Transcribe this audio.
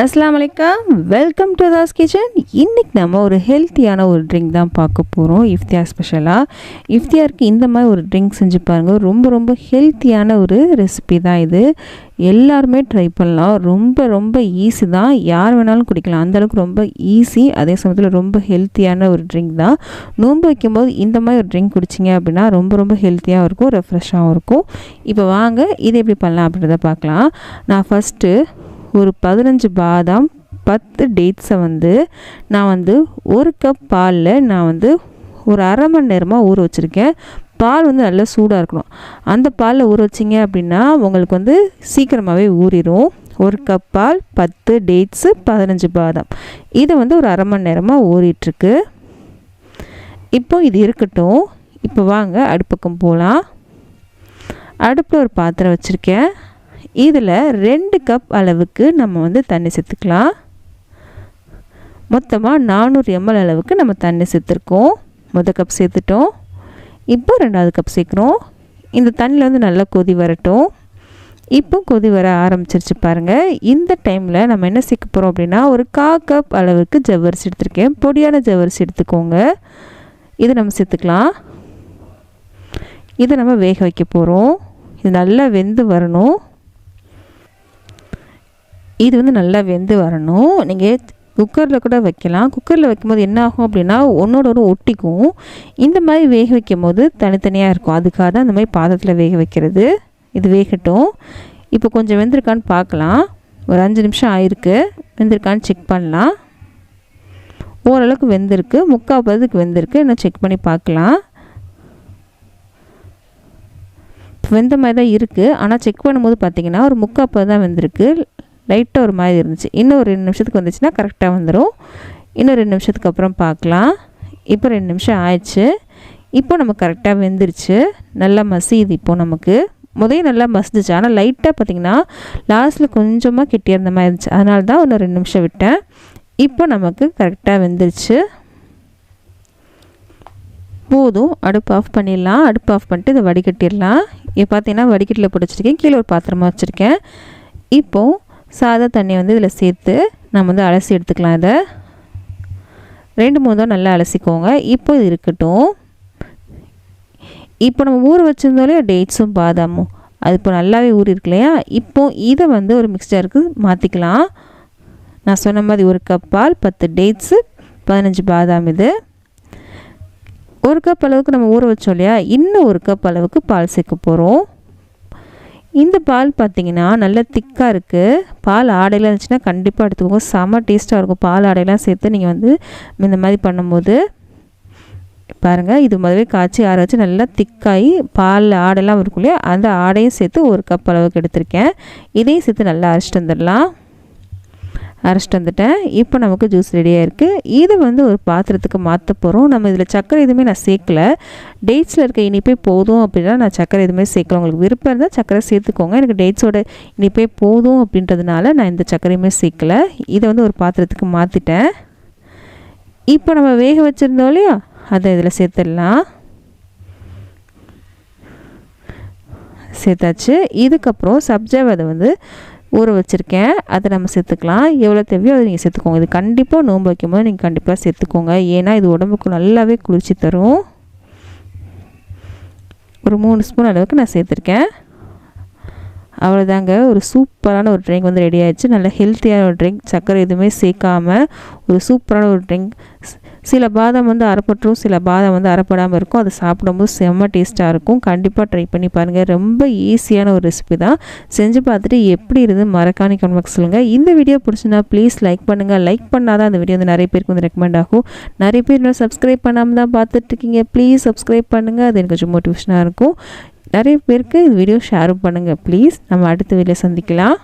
அஸ்லாம் வலைக்கம் welcome to Das kitchen இன்றைக்கி நம்ம ஒரு ஹெல்த்தியான ஒரு ட்ரிங்க் தான் பார்க்க போகிறோம் இஃப்தியா ஸ்பெஷலாக இஃப்தியாருக்கு இந்த மாதிரி ஒரு ட்ரிங்க் செஞ்சு பாருங்கள் ரொம்ப ரொம்ப ஹெல்த்தியான ஒரு ரெசிபி தான் இது. எல்லாருமே ட்ரை பண்ணலாம். ரொம்ப ரொம்ப ஈஸி தான். யார் வேணாலும் குடிக்கலாம். அந்தளவுக்கு ரொம்ப ஈஸி அதே சமயத்தில் ரொம்ப ஹெல்த்தியான ஒரு ட்ரிங்க் தான். நோன்பு வைக்கும்போது இந்த மாதிரி ஒரு ட்ரிங்க் குடிச்சிங்க அப்படின்னா ரொம்ப ரொம்ப ஹெல்த்தியாகவும் இருக்கும் ரெஃப்ரெஷ்ஷாகவும் இருக்கும். இப்போ வாங்க இதை எப்படி பண்ணலாம் அப்படின்றத பார்க்கலாம். நான் ஃபஸ்ட்டு ஒரு பதினஞ்சு பாதாம் பத்து டேட்ஸை வந்து நான் வந்து ஒரு கப் பாலில் நான் வந்து ஒரு அரை மணி நேரமாக ஊற வச்சுருக்கேன். பால் வந்து நல்லா சூடாக இருக்கணும். அந்த பாலில் ஊற வச்சிங்க அப்படின்னா உங்களுக்கு வந்து சீக்கிரமாகவே ஊறிடும் ஒரு கப் பால் பத்து டேட்ஸு பதினஞ்சு பாதாம். இதை வந்து ஒரு அரை மணி நேரமாக ஊறிட்டுருக்கு. இப்போ இது இருக்கட்டும். இப்போ வாங்க அடுப்பக்கம் போகலாம் அடுப்பில் ஒரு பாத்திரம் வச்சுருக்கேன். இதில் ரெண்டு கப் அளவுக்கு நம்ம வந்து தண்ணி சேர்த்துக்கலாம். மொத்தமாக நானூறு எம்எல் அளவுக்கு நம்ம தண்ணி சேர்த்துருக்கோம். மொதல் கப் சேர்த்துட்டோம். இப்போ ரெண்டாவது கப் சேர்க்குறோம். இந்த தண்ணியில் வந்து நல்லா கொதி வரட்டும். இப்போ கொதி வர ஆரம்பிச்சிருச்சு பாருங்கள் இந்த டைமில் நம்ம என்ன சேர்க்க போகிறோம் அப்படின்னா ஒரு கா கப் அளவுக்கு ஜவ்வரிசி எடுத்திருக்கேன். பொடியான ஜவ்வரிசி எடுத்துக்கோங்க. இதை நம்ம சேர்த்துக்கலாம். இதை நம்ம வேக வைக்க போகிறோம் இது நல்லா வெந்து வரணும். இது வந்து நல்லா வெந்து வரணும். நீங்கள் குக்கரில் கூட வைக்கலாம். குக்கரில் வைக்கும்போது என்ன ஆகும் அப்படின்னா ஒன்றோட ஒன்று ஒட்டிக்கும். இந்த மாதிரி வேக வைக்கும் போது தனித்தனியாக இருக்கும். அதுக்காக தான் இந்த மாதிரி பாதத்தில் வேக வைக்கிறது. இது வேகட்டும். இப்போ கொஞ்சம் வெந்திருக்கான்னு பார்க்கலாம். ஒரு அஞ்சு நிமிஷம் ஆயிருக்கு. வெந்திருக்கான்னு செக் பண்ணலாம். ஓரளவுக்கு வெந்திருக்கு. முக்கால் பதத்துக்கு வெந்திருக்கு. இன்னும் செக் பண்ணி பார்க்கலாம். வெந்த மாதிரி தான் இருக்குது ஆனால் செக் பண்ணும்போது பார்த்திங்கன்னா ஒரு முக்கால் பதம் தான் வெந்திருக்கு. லைட்டாக ஒரு மாதிரி இருந்துச்சு. இன்னும் ஒரு ரெண்டு நிமிஷத்துக்கு வந்துச்சுன்னா கரெக்டாக வந்துடும் இன்னும் ரெண்டு நிமிஷத்துக்கு அப்புறம் பார்க்கலாம். இப்போ ரெண்டு நிமிஷம் ஆயிடுச்சு. இப்போ நம்ம கரெக்டாக வெந்துருச்சு. நல்லா மசியுது இப்போது நமக்கு. முதல்ல நல்லா மசிஞ்சிச்சு. ஆனால் லைட்டாக பார்த்திங்கன்னா லாஸ்ட்டில் கொஞ்சமாக கெட்டியாக இருந்த மாதிரி இருந்துச்சு. அதனால தான் இன்னும் ரெண்டு நிமிஷம் விட்டேன். இப்போ நமக்கு கரெக்டாக வெந்துருச்சு. போதும். அடுப்பு ஆஃப் பண்ணிடலாம். அடுப்பு ஆஃப் பண்ணிட்டு இதை வடிகட்டிடலாம். இப்போ பார்த்தீங்கன்னா வடிகட்டில் பிடிச்சிருக்கேன் கீழே ஒரு பாத்திரமாக வச்சுருக்கேன். இப்போது சாதா தண்ணி வந்து இதில் சேர்த்து நம்ம வந்து அலசி எடுத்துக்கலாம் இதை. ரெண்டு மூணு தான் நல்லா அலசிக்கோங்க. இப்போ இது இருக்கட்டும். இப்போ நம்ம ஊற வச்சுருந்தோலே டேட்ஸும் பாதாமும். அது இப்போ நல்லாவே ஊறி இருக்கு இல்லையா? இப்போ இதை வந்து ஒரு மிக்சருக்கு மாற்றிக்கலாம் நான் சொன்ன மாதிரி ஒரு கப் பால் பத்து டேட்ஸு பதினஞ்சு பாதாம் இது. ஒரு கப் அளவுக்கு நம்ம ஊற வச்சோம் இல்லையா? இன்னும் ஒரு கப் அளவுக்கு பால் சேர்க்க போகிறோம் இந்த பால் பார்த்தீங்கன்னா நல்ல திக்காக இருக்குது பால் ஆடையெல்லாம் இருந்துச்சுன்னா கண்டிப்பாக எடுத்துக்கோங்க. செம்ம டேஸ்ட்டாக இருக்கும். பால் ஆடையெல்லாம் சேர்த்து நீங்கள் வந்து இந்த மாதிரி பண்ணும்போது. பாருங்கள் இது முதவே காய்ச்சி ஆற வச்சு நல்லா திக்காகி பால் ஆடையெல்லாம் இருக்கும் இல்லையா? அந்த ஆடையும் சேர்த்து ஒரு கப் அளவுக்கு எடுத்திருக்கேன். இதையும் சேர்த்து நல்லா அரைச்சிட்டு வந்துடலாம். அரைச்சிட்டு வந்துட்டேன். இப்போ நமக்கு ஜூஸ் ரெடியாக இருக்குது இதை வந்து ஒரு பாத்திரத்துக்கு மாற்ற போகிறோம் நம்ம இதில் சர்க்கரை எதுவுமே நான் சேர்க்கல. டேட்ஸில் இருக்க இனிப்பே போதும் அப்படின்னா நான் சர்க்கரை எதுவுமே சேர்க்கல. உங்களுக்கு விருப்பம் இருந்தால் சர்க்கரை சேர்த்துக்கோங்க. எனக்கு டேட்ஸோட இனிப்பே போதும் அப்படின்றதுனால நான் இந்த சர்க்கரையுமே சேர்க்கல. இதை வந்து ஒரு பாத்திரத்துக்கு மாற்றிட்டேன் இப்போ நம்ம வேக வச்சுருந்தோம் இல்லையா? அதை இதில் சேர்த்துடலாம். சேர்த்தாச்சு. இதுக்கப்புறம் சப்ஜெக்ட் அதை வந்து ஊற வச்சுருக்கேன். அதை நம்ம சேர்த்துக்கலாம். எவ்வளோ தேவையோ அதை நீங்கள் சேர்த்துக்கோங்க. இது கண்டிப்பாக நோன்பு வைக்கும்போது நீங்கள் கண்டிப்பாக சேர்த்துக்கோங்க. ஏன்னா இது உடம்புக்கு நல்லாவே குளிர்ச்சி தரும். ஒரு மூணு ஸ்பூன் அளவுக்கு நான் சேர்த்துருக்கேன். அவ்வளோதாங்க ஒரு சூப்பரான ஒரு ட்ரிங்க் வந்து ரெடி ஆயிடுச்சு. நல்ல ஹெல்த்தியான ஒரு ட்ரிங்க். சர்க்கரை எதுவுமே சேர்க்காமல் ஒரு சூப்பரான ஒரு ட்ரிங்க். சில பாதம் வந்து அரைப்பட்டுரும் சில பாதம் வந்து அரைப்படாமல் இருக்கும். அதை சாப்பிடும்போது செம்ம டேஸ்ட்டாக இருக்கும். கண்டிப்பாக ட்ரை பண்ணி பாருங்கள் ரொம்ப ஈஸியான ஒரு ரெசிபி தான். செஞ்சு பார்த்துட்டு எப்படி இருந்து மறக்கானி கன்வெக்ட் சொல்லுங்கள் இந்த வீடியோ பிடிச்சினா ப்ளீஸ் லைக் பண்ணுங்கள் லைக் பண்ணால் தான் அந்த வீடியோ வந்து நிறைய பேருக்கு வந்து ரெக்கமெண்ட் ஆகும். நிறைய பேர் இன்னும் சப்ஸ்கிரைப் பண்ணாமல் தான் பார்த்துட்ருக்கீங்க ப்ளீஸ் சப்ஸ்கிரைப் பண்ணுங்கள் அது எனக்கு கொஞ்சம் மோட்டிவேஷனாக இருக்கும். நிறைய பேருக்கு இந்த வீடியோ ஷேரும் பண்ணுங்கள் ப்ளீஸ் நம்ம அடுத்த வீடியோ சந்திக்கலாம்.